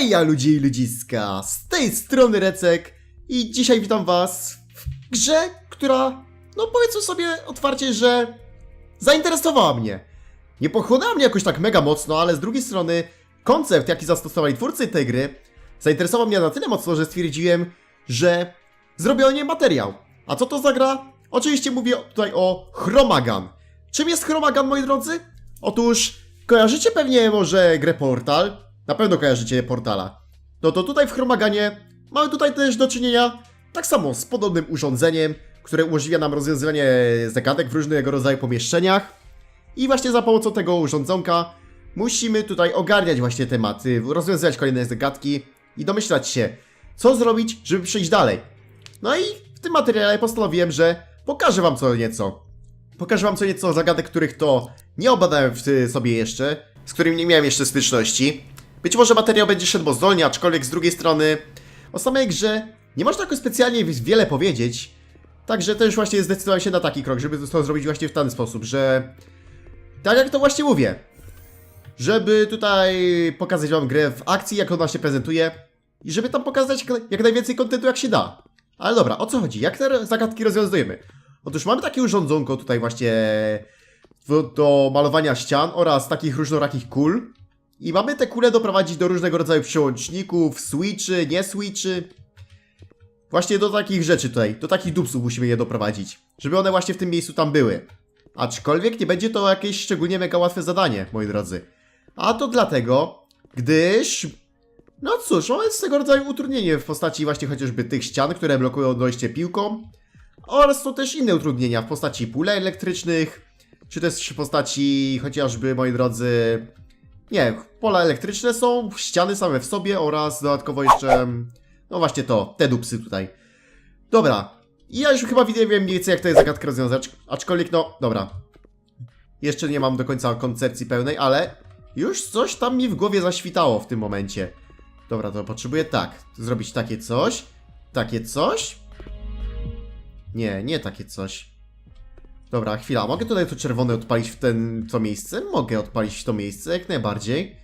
Heja ludzie i ludziska, z tej strony Recek i dzisiaj witam was w grze, która, no powiedzmy sobie otwarcie, że zainteresowała mnie. Nie pochłonęła mnie jakoś tak mega mocno, ale z drugiej strony koncept, jaki zastosowali twórcy tej gry, zainteresował mnie na tyle mocno, że stwierdziłem, że zrobię o niej materiał. A co to za gra? Oczywiście mówię tutaj o Chromagan. Czym jest Chromagan, moi drodzy? Otóż kojarzycie pewnie może grę Portal. Na pewno kojarzycie Portala. No to tutaj w Chromaganie mamy tutaj też do czynienia tak samo z podobnym urządzeniem, które umożliwia nam rozwiązywanie zagadek w różnego rodzaju pomieszczeniach. I właśnie za pomocą tego urządzonka musimy tutaj ogarniać właśnie tematy, rozwiązywać kolejne zagadki i domyślać się, co zrobić, żeby przejść dalej. No i w tym materiale postanowiłem, że pokażę wam co nieco. Pokażę wam co nieco zagadek, których to nie obadałem w sobie jeszcze, z którymi nie miałem jeszcze styczności. Być może materiał będzie szedł mozdolnie, aczkolwiek z drugiej strony o samej grze nie można jakoś specjalnie wiele powiedzieć. Także też właśnie zdecydowałem się na taki krok, żeby to zrobić właśnie w ten sposób, że tak jak to właśnie mówię, żeby tutaj pokazać wam grę w akcji, jak ona się prezentuje i żeby tam pokazać jak- najwięcej kontentu jak się da. Ale dobra, o co chodzi? Jak te zagadki rozwiązujemy? Otóż mamy takie urządzonko tutaj właśnie do malowania ścian oraz takich różnorakich kul. I mamy te kule doprowadzić do różnego rodzaju przełączników, switchy, nie switchy. Właśnie do takich rzeczy tutaj, do takich dupsów musimy je doprowadzić. Żeby one właśnie w tym miejscu tam były. Aczkolwiek nie będzie to jakieś szczególnie mega łatwe zadanie, moi drodzy. A to dlatego, gdyż... No cóż, mamy swego rodzaju utrudnienie w postaci właśnie chociażby tych ścian, które blokują dojście piłką. Oraz są też inne utrudnienia w postaci pól elektrycznych, czy też w postaci chociażby, moi drodzy... Nie, pola elektryczne są, ściany same w sobie oraz dodatkowo jeszcze... No właśnie to, te dupsy tutaj. Dobra, ja już chyba wiem mniej więcej jak tę zagadkę rozwiązać, aczkolwiek no, dobra. Jeszcze nie mam do końca koncepcji pełnej, ale już coś tam mi w głowie zaświtało w tym momencie. Dobra, to potrzebuję tak, zrobić takie coś, takie coś. Nie, nie takie coś. Dobra, chwila, mogę tutaj to czerwone odpalić w ten, to miejsce? Mogę odpalić w to miejsce, jak najbardziej.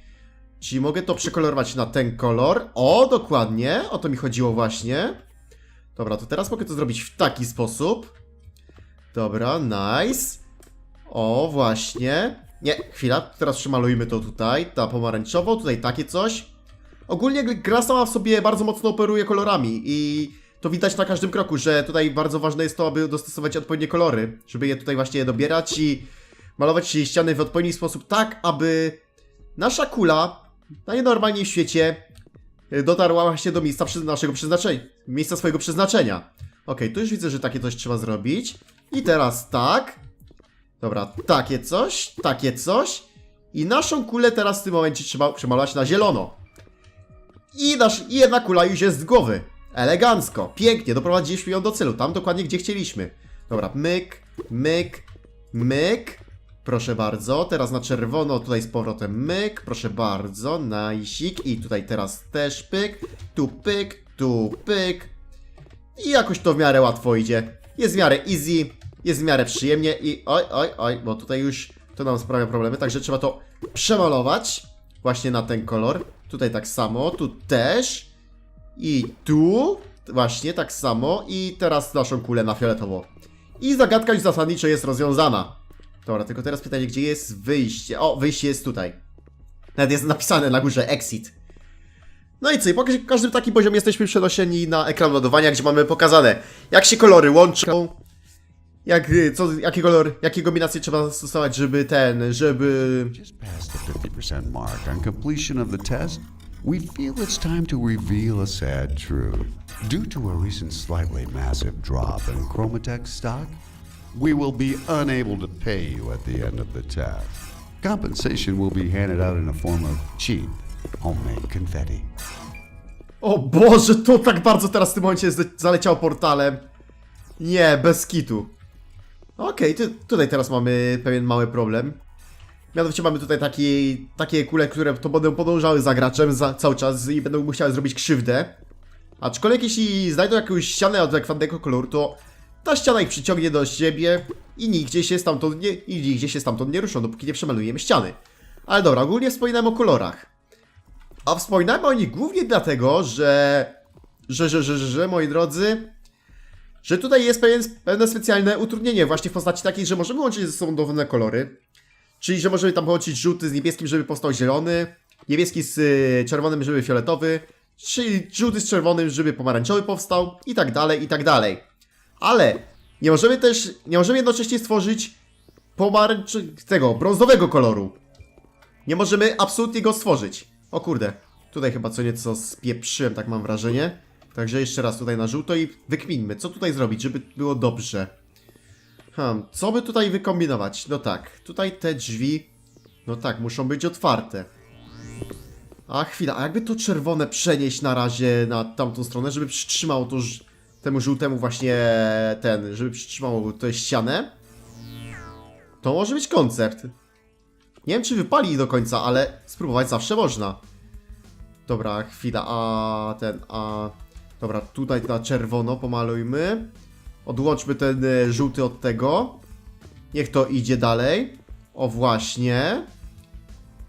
Czyli mogę to przekolorować na ten kolor. O, dokładnie, o to mi chodziło właśnie. Dobra, to teraz mogę to zrobić w taki sposób. Dobra, nice. O, właśnie. Nie, chwila, teraz przemalujmy to tutaj, ta pomarańczowo, tutaj takie coś. Ogólnie gr- gra sama w sobie bardzo mocno operuje kolorami i to widać na każdym kroku, że tutaj bardzo ważne jest to, aby dostosować odpowiednie kolory, żeby je tutaj właśnie dobierać i malować ściany w odpowiedni sposób tak, aby nasza kula na nienormalniej w świecie dotarła właśnie do miejsca naszego przeznaczenia, miejsca swojego przeznaczenia. Okej, tu już widzę, że takie coś trzeba zrobić. I teraz tak. Dobra, takie coś, takie coś. I naszą kulę teraz w tym momencie trzeba przemalować na zielono. I, nasz, I jedna kula już jest z głowy. Elegancko, pięknie, doprowadziliśmy ją do celu, tam dokładnie gdzie chcieliśmy. Dobra, myk, myk, myk. Proszę bardzo, teraz na czerwono, tutaj z powrotem myk, proszę bardzo, najsik i tutaj teraz też pyk, tu pyk, tu pyk. I jakoś to w miarę łatwo idzie. Jest w miarę easy, jest w miarę przyjemnie i oj, oj, oj, bo tutaj już to nam sprawia problemy, także trzeba to przemalować właśnie na ten kolor. Tutaj tak samo, tu też i tu właśnie tak samo i teraz naszą kulę na fioletowo. I zagadka już zasadniczo jest rozwiązana. Dobra, tylko teraz pytanie, gdzie jest wyjście? O, wyjście jest tutaj. Nawet jest napisane na górze exit. No i co, i po każ- każdym takim poziomie jesteśmy przenoszeni na ekran ładowania, gdzie mamy pokazane, jak się kolory łączą, jak, y, co, jaki kolor, jakie kombinacje trzeba zastosować, żeby ten, żeby... Just past the 50% mark on completion of the test, we feel it's time to reveal a sad truth. Due to a recent slightly massive drop in Chromatech stock, we will be unable to pay you at the end of the test. Compensation will be handed out in the form of cheap, homemade confetti. O Boże, to tak bardzo teraz w tym momencie zaleciało portalem. Nie, bez kitu. Okej, tu, tutaj teraz mamy pewien mały problem. Mianowicie mamy tutaj taki, takie kule, które to będą podążały za graczem za, cały czas i będą musiały zrobić krzywdę. Aczkolwiek jeśli znajdą jakąś ścianę adekwatnego koloru, to ta ściana ich przyciągnie do siebie i nigdzie się stamtąd nie, i nigdzie się stamtąd nie ruszą, dopóki nie przemalujemy ściany. Ale dobra, ogólnie wspominałem o kolorach. A wspominamy o nich głównie dlatego, że, że, że, że, że, że moi drodzy, że tutaj jest pewien, pewne specjalne utrudnienie właśnie w postaci takiej, że możemy łączyć ze sobą dowolne kolory, czyli że możemy tam połączyć żółty z niebieskim, żeby powstał zielony, niebieski z y, czerwonym, żeby fioletowy, czyli żółty z czerwonym, żeby pomarańczowy powstał i tak dalej, i tak dalej. Ale nie możemy też, nie możemy jednocześnie stworzyć pomarańcz... tego, brązowego koloru. Nie możemy absolutnie go stworzyć. O kurde, tutaj chyba co nieco spieprzyłem, tak mam wrażenie. Także jeszcze raz tutaj na żółto i wykminmy, co tutaj zrobić, żeby było dobrze. Hmm, co by tutaj wykombinować? No tak, tutaj te drzwi, no tak, muszą być otwarte. A chwila, a jakby to czerwone przenieść na razie na tamtą stronę, żeby przytrzymało to temu żółtemu właśnie ten, żeby przytrzymało tę ścianę? To może być koncert. Nie wiem, czy wypali do końca, ale spróbować zawsze można. Dobra, chwila, a ten, a... Dobra, tutaj na czerwono pomalujmy. Odłączmy ten e, żółty od tego. Niech to idzie dalej. O, właśnie.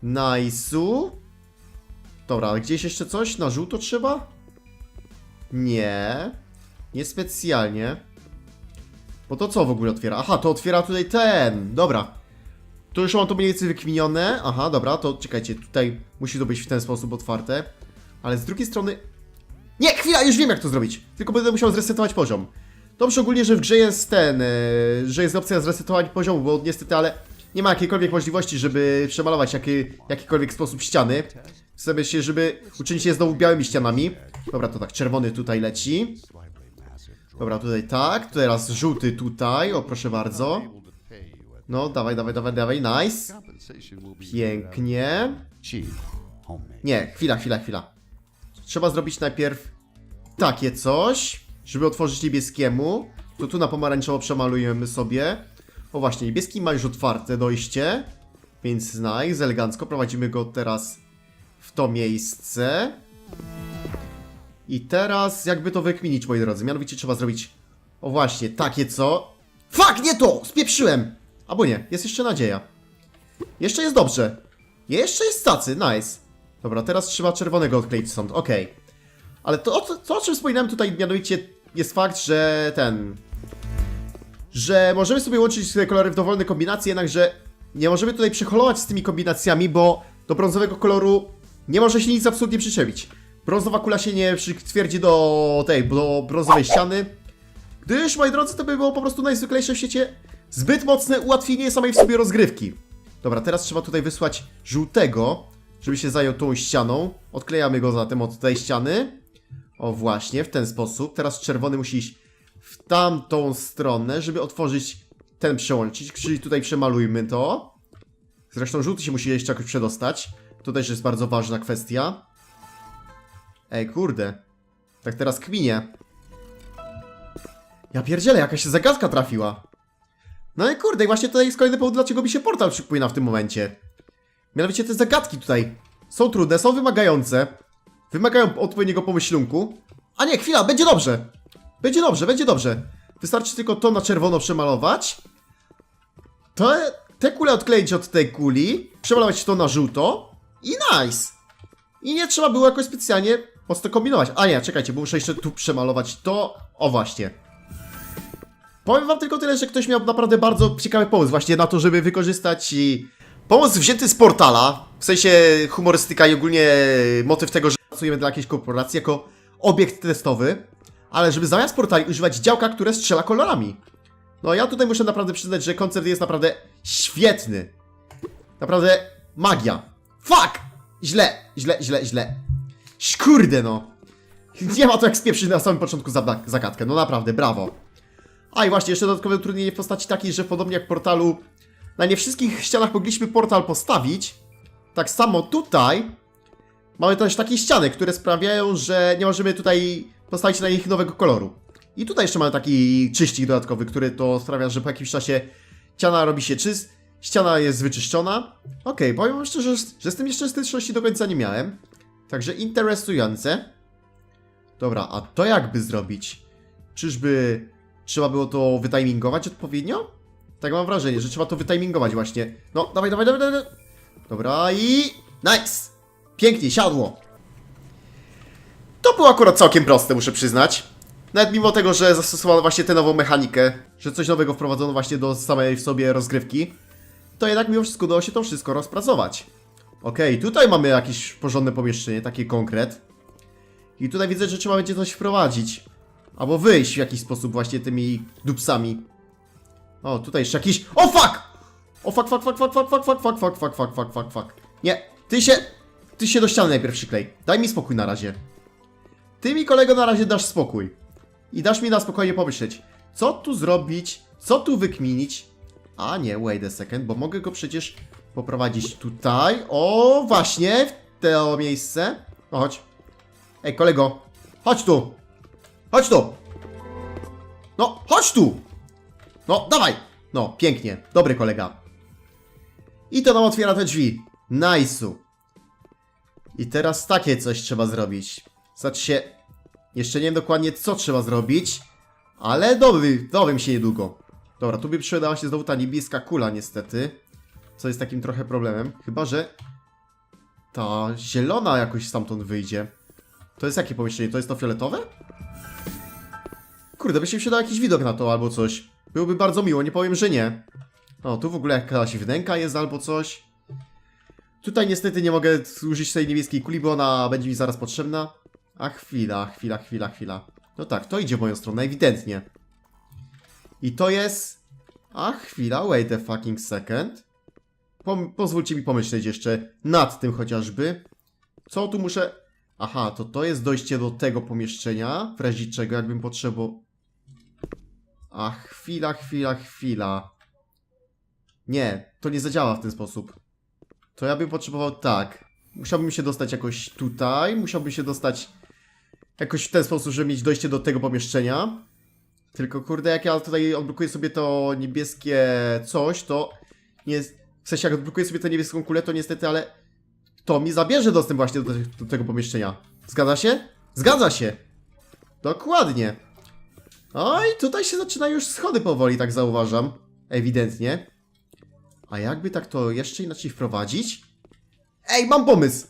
Nice'u. Dobra, ale gdzieś jeszcze coś? Na żółto trzeba? Nie. Niespecjalnie. Bo to co w ogóle otwiera? Aha, to otwiera tutaj ten. Dobra. To już mam to mniej więcej wykminione. Aha, dobra, to czekajcie, tutaj musi to być w ten sposób otwarte. Ale z drugiej strony... Nie, chwila, już wiem jak to zrobić. Tylko będę musiał zresetować poziom. Dobrze ogólnie, że w grze jest ten, e, że jest opcja zresetowania poziomu, bo niestety, ale nie ma jakiejkolwiek możliwości, żeby przemalować jaki, jakikolwiek sposób ściany. Chcemy się, żeby uczynić je znowu białymi ścianami. Dobra, to tak, czerwony tutaj leci. Dobra, tutaj tak, teraz żółty tutaj, o proszę bardzo. No, dawaj, dawaj, dawaj, dawaj, nice. Pięknie. Nie, chwila, chwila, chwila. Trzeba zrobić najpierw takie coś, żeby otworzyć niebieskiemu. To tu na pomarańczowo przemalujemy sobie. O właśnie, niebieski ma już otwarte dojście. Więc nice, elegancko. Prowadzimy go teraz w to miejsce. I teraz jakby to wykminić, moi drodzy. Mianowicie trzeba zrobić, o właśnie, takie co... Fuck, nie to! Spieprzyłem! Albo nie, jest jeszcze nadzieja. Jeszcze jest dobrze. Jeszcze jest tacy, nice. Dobra, teraz trzeba czerwonego odkleić stąd, okej. Ale to, to, to, o czym wspominałem tutaj, mianowicie jest fakt, że ten... Że możemy sobie łączyć te kolory w dowolne kombinacje, jednakże nie możemy tutaj przeholować z tymi kombinacjami, bo do brązowego koloru nie może się nic absolutnie przyczepić. Brązowa kula się nie przytwierdzi do tej, do brązowej ściany. Gdyż, moi drodzy, to by było po prostu najzwyklejsze w świecie zbyt mocne ułatwienie samej w sobie rozgrywki. Dobra, teraz trzeba tutaj wysłać żółtego, żeby się zajął tą ścianą. Odklejamy go zatem od tej ściany. O właśnie, w ten sposób. Teraz czerwony musi iść w tamtą stronę, żeby otworzyć ten przełączyć, czyli tutaj przemalujmy to. Zresztą żółty się musi jeszcze jakoś przedostać. To też jest bardzo ważna kwestia. Ej, kurde. Tak teraz kminie. Ja pierdzielę, jakaś zagadka trafiła. No i kurde, i właśnie tutaj jest kolejny powód, dlaczego mi się portal przypomina w tym momencie. Mianowicie te zagadki tutaj są trudne, są wymagające. Wymagają odpowiedniego pomyślunku. A nie, chwila, będzie dobrze. Będzie dobrze, będzie dobrze. Wystarczy tylko to na czerwono przemalować. Te, te kule odkleić od tej kuli. Przemalować to na żółto. I nice. I nie trzeba było jakoś specjalnie mocno kombinować. A nie, czekajcie, bo muszę jeszcze tu przemalować to. O właśnie. Powiem wam tylko tyle, że ktoś miał naprawdę bardzo ciekawy pomysł właśnie na to, żeby wykorzystać i pomysł wzięty z portala, w sensie humorystyka i ogólnie motyw tego, że pracujemy dla jakiejś korporacji jako obiekt testowy, ale żeby zamiast portali używać działka, które strzela kolorami. No ja tutaj muszę naprawdę przyznać, że koncert jest naprawdę świetny. Naprawdę magia. Fuck! Źle, źle, źle, źle. Kurde no. Nie ma to jak spieprzyć na samym początku zagadkę, no naprawdę, brawo. A i właśnie, jeszcze dodatkowe utrudnienie w postaci takiej, że podobnie jak portalu, na nie wszystkich ścianach mogliśmy portal postawić. Tak samo tutaj mamy też takie ściany, które sprawiają, że nie możemy tutaj postawić na nich nowego koloru. I tutaj jeszcze mamy taki czyścik dodatkowy, który to sprawia, że po jakimś czasie ściana robi się czyst, ściana jest wyczyszczona. Okej, powiem wam szczerze, że, że z tym jeszcze styczności do końca nie miałem. Także interesujące. Dobra, a to jakby zrobić? Czyżby trzeba było to wytimingować odpowiednio? Tak mam wrażenie, że trzeba to wytimingować właśnie. No, dawaj, dawaj, dawaj, dawaj. Dobra i... Nice! Pięknie, siadło. było akurat całkiem proste, muszę przyznać. Nawet mimo tego, że zastosowano właśnie tę nową mechanikę, że coś nowego wprowadzono właśnie do samej w sobie rozgrywki, to jednak mimo wszystko udało się to wszystko rozpracować. Okej, tutaj mamy jakieś porządne pomieszczenie, taki konkret. I tutaj widzę, że trzeba będzie coś wprowadzić. Albo wyjść w jakiś sposób właśnie tymi dupsami. O, tutaj jeszcze jakiś... O fuck! O fuck, fuck, fuck, fuck, fuck, fuck, fuck, fuck, fuck, fuck, fuck, fuck, fuck, fuck. Nie, ty się... Ty się do ściany najpierw przyklej. Daj mi spokój na razie. Ty mi kolego na razie dasz spokój. I dasz mi na spokojnie pomyśleć, co tu zrobić, co tu wykminić. A nie, wait a second, bo mogę go przecież poprowadzić tutaj. O, właśnie, w to miejsce. No chodź. Ej, kolego, chodź tu. Chodź tu. No, chodź tu. No, dawaj. No, pięknie. Dobry kolega. I to nam otwiera te drzwi. Nice'u. I teraz takie coś trzeba zrobić. Znaczy się, jeszcze nie wiem dokładnie co trzeba zrobić, ale dowy, dowiem się niedługo. Dobra, tu by przydała się znowu ta niebieska kula niestety, co jest takim trochę problemem. Chyba, że ta zielona jakoś stamtąd wyjdzie. To jest jakie pomieszczenie? To jest to fioletowe? Kurde, by się przydał jakiś widok na to albo coś. Byłoby bardzo miło, nie powiem, że nie. O, tu w ogóle jakaś wnęka jest albo coś. Tutaj niestety nie mogę użyć tej niebieskiej kuli, bo ona będzie mi zaraz potrzebna. A chwila, chwila, chwila, chwila. No tak, to idzie w moją stronę, ewidentnie. I to jest... A chwila, wait a fucking second. Pom pozwólcie mi pomyśleć jeszcze nad tym chociażby. Co tu muszę... Aha, to to jest dojście do tego pomieszczenia, w razie czego jakbym potrzebował... A chwila, chwila, chwila. Nie, to nie zadziała w ten sposób. To ja bym potrzebował tak. Musiałbym się dostać jakoś tutaj, musiałbym się dostać jakoś w ten sposób, żeby mieć dojście do tego pomieszczenia. Tylko kurde, jak ja tutaj odblokuję sobie to niebieskie coś, to nie. W sensie, jak odblokuję sobie tę niebieską kulę, to niestety, ale to mi zabierze dostęp właśnie do, do tego pomieszczenia. Zgadza się? Zgadza się! Dokładnie. Oj, tutaj się zaczynają już schody powoli, tak zauważam. Ewidentnie. A jakby tak to jeszcze inaczej wprowadzić? Ej, mam pomysł!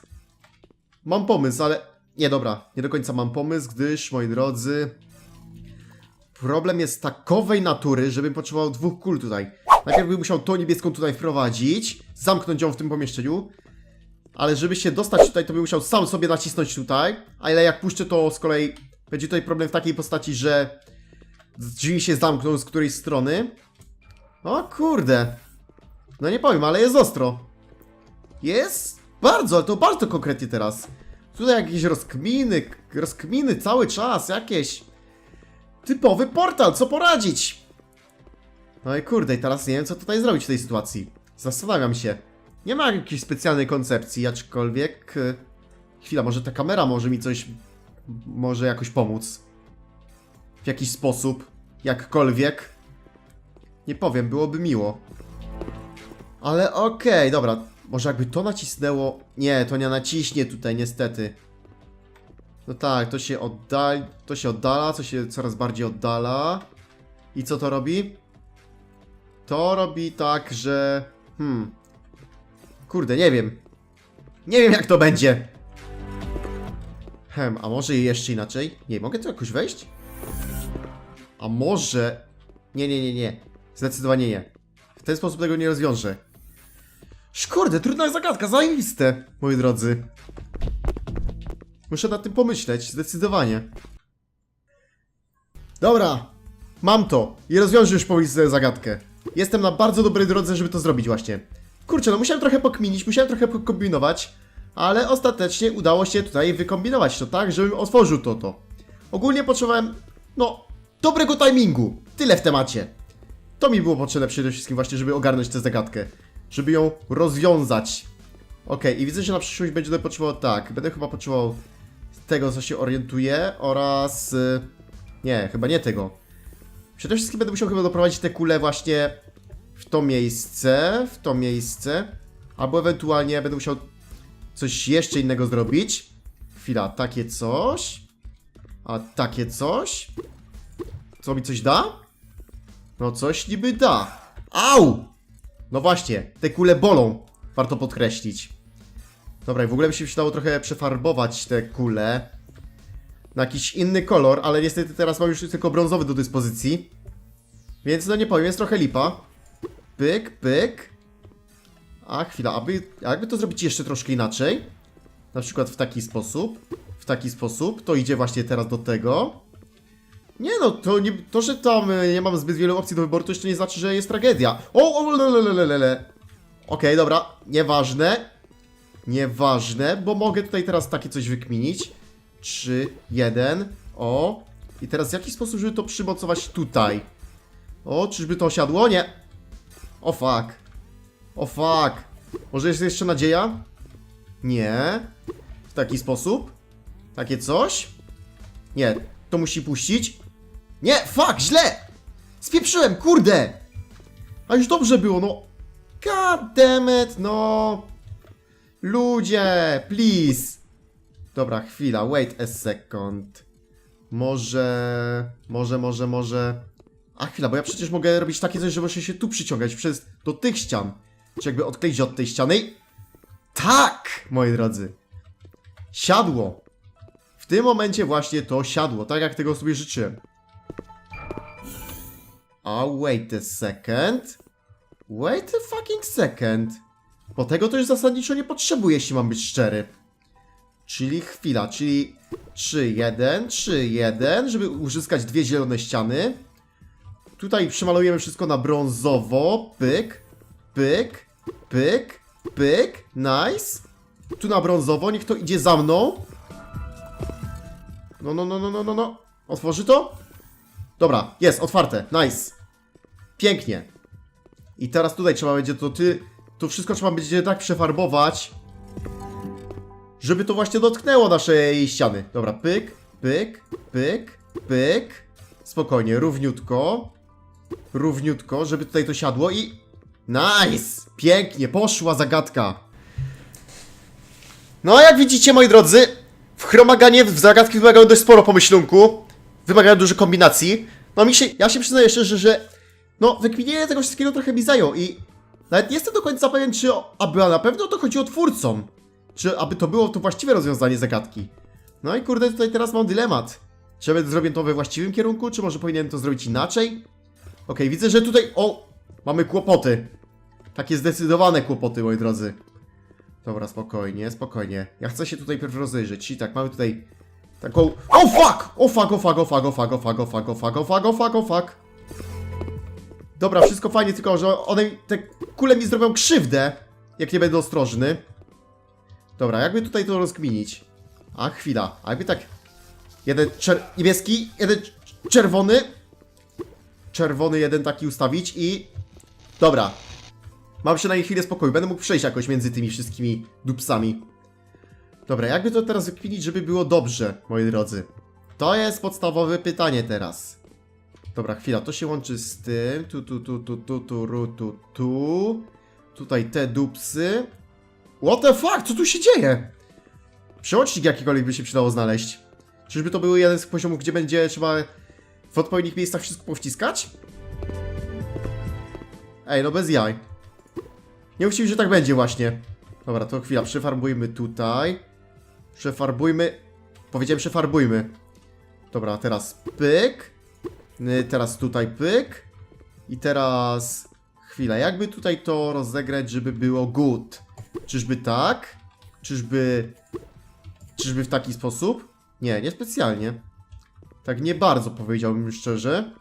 Mam pomysł, ale... Nie, dobra, nie do końca mam pomysł, gdyż, moi drodzy... Problem jest takowej natury, żebym potrzebował dwóch kul tutaj. Najpierw bym musiał tą niebieską tutaj wprowadzić, zamknąć ją w tym pomieszczeniu, ale żeby się dostać tutaj, to bym musiał sam sobie nacisnąć tutaj, ale jak puszczę to z kolei, będzie tutaj problem w takiej postaci, że drzwi się zamkną z którejś strony. O kurde. No nie powiem, ale jest ostro. Jest bardzo, ale to bardzo konkretnie teraz. Tutaj jakieś rozkminy, rozkminy cały czas, jakieś. Typowy portal, co poradzić? No i kurde, i teraz nie wiem, co tutaj zrobić w tej sytuacji. Zastanawiam się. Nie ma jakiejś specjalnej koncepcji, aczkolwiek... e, Chwila, może ta kamera może mi coś... Może jakoś pomóc. W jakiś sposób. Jakkolwiek. Nie powiem, byłoby miło. Ale okej, dobra. Może jakby to nacisnęło... Nie, to nie naciśnie tutaj, niestety. No tak, to się oddali... To się oddala, to się coraz bardziej oddala. I co to robi? To robi tak, że... Hmm... Kurde, nie wiem. Nie wiem jak to będzie. Hem, a może jeszcze inaczej? Nie, mogę tu jakoś wejść? A może... Nie, nie, nie, nie. Zdecydowanie nie. W ten sposób tego nie rozwiążę. Szkurde, trudna zagadka, zajebiste, moi drodzy. Muszę nad tym pomyśleć, zdecydowanie. Dobra, mam to i rozwiążę już powoli sobie zagadkę. Jestem na bardzo dobrej drodze, żeby to zrobić właśnie. Kurczę, no musiałem trochę pokminić, musiałem trochę pokombinować, ale ostatecznie udało się tutaj wykombinować to tak, żebym otworzył to to. Ogólnie potrzebowałem, no, dobrego timingu. Tyle w temacie. To mi było potrzebne przede wszystkim właśnie, żeby ogarnąć tę zagadkę. Żeby ją rozwiązać. Okej, i widzę, że na przyszłość będę potrzebował tak. Będę chyba potrzebował tego, co się orientuje oraz... y, Nie, chyba nie tego. Przede wszystkim będę musiał chyba doprowadzić te kule właśnie w to miejsce, w to miejsce. Albo ewentualnie będę musiał coś jeszcze innego zrobić. Chwila, takie coś. A takie coś. Co mi coś da? No coś niby da. Au! No właśnie, te kule bolą. Warto podkreślić. Dobra, w ogóle by się przydało trochę przefarbować te kule. na jakiś inny kolor, ale niestety teraz mam już tylko brązowy do dyspozycji. Więc no nie powiem, jest trochę lipa. Pyk, pyk. A chwila, aby, jakby to zrobić jeszcze troszkę inaczej? Na przykład w taki sposób. W taki sposób. To idzie właśnie teraz do tego. Nie no, to, nie, to że tam e, nie mam zbyt wielu opcji do wyboru, to jeszcze nie znaczy, że jest tragedia. O, o, lelelelele. Okej, dobra, nieważne. Nieważne, bo mogę tutaj teraz takie coś wykminić. 3, 1, o. I teraz w jaki sposób, żeby to przymocować tutaj? O, czyżby to osiadło? Nie. O fuck. O fuck. Może jest jeszcze nadzieja? Nie. W taki sposób? Takie coś? Nie, to musi puścić. Nie, fuck, źle! Spieprzyłem, kurde! A już dobrze było, no. God damn it, no. Ludzie, please. Dobra, chwila, wait a second. Może, może, może, może... A chwila, bo ja przecież mogę robić takie coś, że muszę się tu przyciągać przez do tych ścian. Czy jakby odkleić od tej ściany. Tak, moi drodzy. Siadło. W tym momencie właśnie to siadło, tak jak tego sobie życzyłem. A wait a second. Wait a fucking second. Bo tego to już zasadniczo nie potrzebuję, jeśli mam być szczery. Czyli chwila, czyli 3-1, 3-1, żeby uzyskać dwie zielone ściany. Tutaj przemalujemy wszystko na brązowo. Pyk, pyk, pyk, pyk. Nice. Tu na brązowo, niech to idzie za mną. No, no, no, no, no, no, no. Otworzy to? Dobra, jest, otwarte. Nice. Pięknie. I teraz tutaj trzeba będzie to ty... To wszystko trzeba będzie tak przefarbować, żeby to właśnie dotknęło naszej ściany. Dobra, pyk, pyk, pyk, pyk. Spokojnie, równiutko. Równiutko, żeby tutaj to siadło i... Nice! Pięknie, poszła zagadka. No, a jak widzicie, moi drodzy, w chromaganie w zagadki wymagają dość sporo pomyślunku. Wymagają dużo kombinacji. No mi się, ja się przyznaję szczerze, że no, wykminienie tego wszystkiego trochę mi zajął i nawet nie jestem do końca pewien, czy aby na pewno to chodzi o twórcom. Czy aby to było to właściwe rozwiązanie zagadki. No i kurde, tutaj teraz mam dylemat. Czy ja zrobię to we właściwym kierunku, czy może powinienem to zrobić inaczej? Okej, widzę, że tutaj... O! Mamy kłopoty. Takie zdecydowane kłopoty, moi drodzy. Dobra, spokojnie, spokojnie. Ja chcę się tutaj pierw rozejrzeć. Czyli tak, mamy tutaj taką... O fuck! O fuck, o fuck, o fuck, o fuck, o fuck, o fuck, o fuck, o fuck, o fuck, o fuck. Dobra, wszystko fajnie, tylko że one, te kule mi zrobią krzywdę, jak nie będę ostrożny. Dobra, jakby tutaj to rozkminić? A, chwila, a jakby tak... Jeden niebieski, jeden cz- czerwony. Czerwony jeden taki ustawić i... Dobra. Mam przynajmniej chwilę spokoju, będę mógł przejść jakoś między tymi wszystkimi dupsami. Dobra, jakby to teraz wykminić, żeby było dobrze, moi drodzy? To jest podstawowe pytanie teraz. Dobra, chwila, to się łączy z tym. Tu, tu, tu, tu, tu, tu, ru, tu, tu. Tutaj te dupsy. What the fuck? Co tu się dzieje? Przełącznik jakikolwiek by się przydało znaleźć. Czyżby to był jeden z poziomów, gdzie będzie trzeba w odpowiednich miejscach wszystko powciskać? Ej, no bez jaj. Nie myślałem, że tak będzie właśnie. Dobra, to chwila, przefarbujmy tutaj. Przefarbujmy. Powiedziałem, przefarbujmy. Dobra, teraz pyk. Y, Teraz tutaj pyk. I teraz... Chwila, jakby tutaj to rozegrać, żeby było good? Czyżby tak? Czyżby... Czyżby w taki sposób? Nie, niespecjalnie. Tak nie bardzo powiedziałbym szczerze.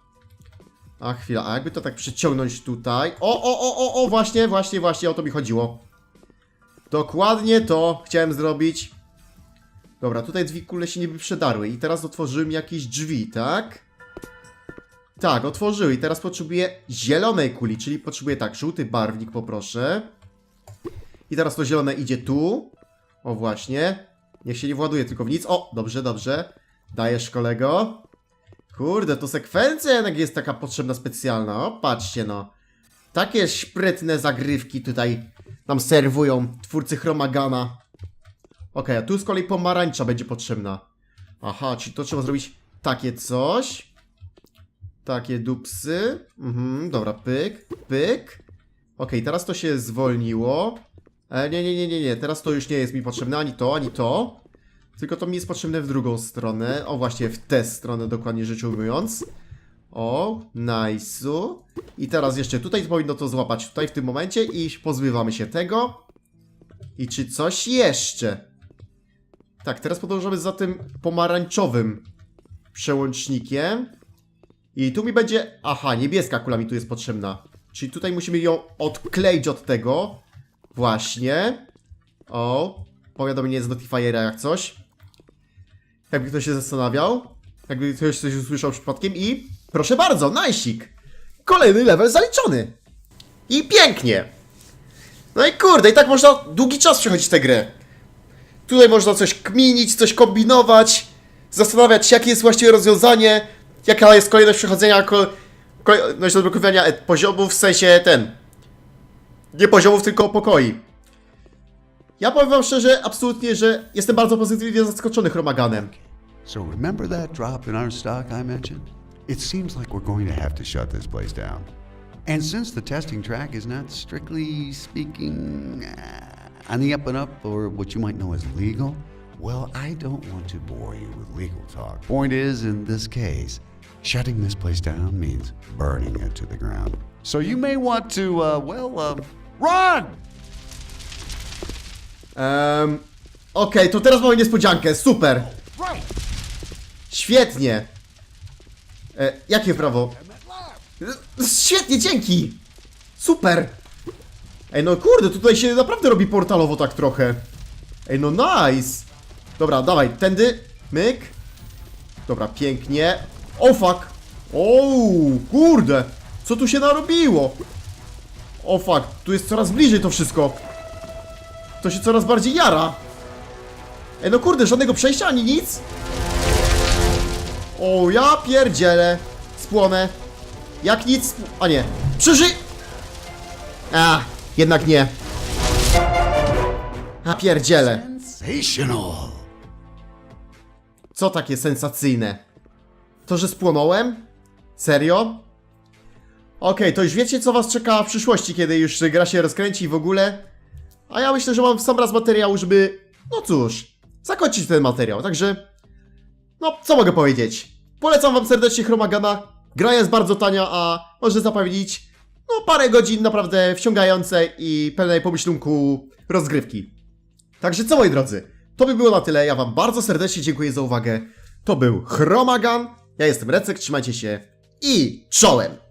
A chwila, a jakby to tak przyciągnąć tutaj? O, o, o, o, o, właśnie, właśnie, właśnie o to mi chodziło. Dokładnie to chciałem zrobić. Dobra, tutaj drzwi kule się niby przedarły i teraz otworzyły mi jakieś drzwi, tak? Tak, otworzyły i teraz potrzebuję zielonej kuli, czyli potrzebuję tak, żółty barwnik poproszę. I teraz to zielone idzie tu. O właśnie. Niech się nie właduje tylko w nic. O, dobrze, dobrze. Dajesz kolego. Kurde, to sekwencja jednak jest taka potrzebna specjalna. O, patrzcie no. Takie sprytne zagrywki tutaj nam serwują twórcy Chromagana. Okej, a tu z kolei pomarańcza będzie potrzebna. Aha, czyli to trzeba zrobić takie coś. Takie dupsy. Mhm, dobra, pyk, pyk. Okej, teraz to się zwolniło. E, nie, nie, nie, nie, nie, teraz to już nie jest mi potrzebne, ani to, ani to. Tylko to mi jest potrzebne w drugą stronę. O, właśnie w tę stronę, dokładnie rzecz ujmując. O, nice'u. I teraz jeszcze tutaj powinno to złapać, tutaj w tym momencie i pozbywamy się tego. I czy coś jeszcze? Tak, teraz podążamy za tym pomarańczowym przełącznikiem. I tu mi będzie... Aha, niebieska kula mi tu jest potrzebna. Czyli tutaj musimy ją odkleić od tego. Właśnie. O, powiadomienie z Notifiera jak coś. Jakby ktoś się zastanawiał. Jakby ktoś coś usłyszał przypadkiem i... Proszę bardzo, najsik! Kolejny level zaliczony! I pięknie! No i kurde, i tak można długi czas przechodzić tę grę. Tutaj można coś kminić, coś kombinować, zastanawiać się, jakie jest właściwe rozwiązanie, jaka jest kolejność przechodzenia, ko- kolejność odblokowania poziomów, w sensie ten. Nie poziomów, tylko pokoi. Ja powiem wam szczerze, absolutnie, że jestem bardzo pozytywnie zaskoczony Chromaganem. So remember that drop in our stock I mentioned? It seems like we're going to have to shut this place down. And since the testing track is not strictly speaking uh, on the up and up or what you might know as legal, well, I don't want to bore you with legal talk. Point is, in this case, shutting this place down means burning it to the ground. So you may want to, uh, well, uh, run! Um, Okej, to teraz mamy niespodziankę, super! Świetnie! E, jakie prawo? Świetnie, dzięki! Super! Ej, no kurde, tutaj się naprawdę robi portalowo tak trochę. Ej, no nice! Dobra, dawaj, tędy, myk. Dobra, pięknie. O fuck! O, kurde! Co tu się narobiło? O fuck, tu jest coraz bliżej to wszystko. To się coraz bardziej jara. Ej, no kurde, żadnego przejścia ani nic. O, ja pierdzielę. Spłonę. Jak nic. A nie. Przeży... A, jednak nie. A pierdzielę. Sensational! Co takie sensacyjne? To, że spłonąłem? Serio? Okej, to już wiecie, co was czeka w przyszłości, kiedy już gra się rozkręci i w ogóle. A ja myślę, że mam w sam raz materiału, żeby, no cóż, zakończyć ten materiał. Także, no, co mogę powiedzieć? Polecam wam serdecznie Chromagana. Gra jest bardzo tania, a może zapewnić, no, parę godzin naprawdę wciągającej i pełnej pomyślunku rozgrywki. Także co moi drodzy, to by było na tyle. Ja wam bardzo serdecznie dziękuję za uwagę. To był Chromagan. Ja jestem Recek, trzymajcie się i czołem!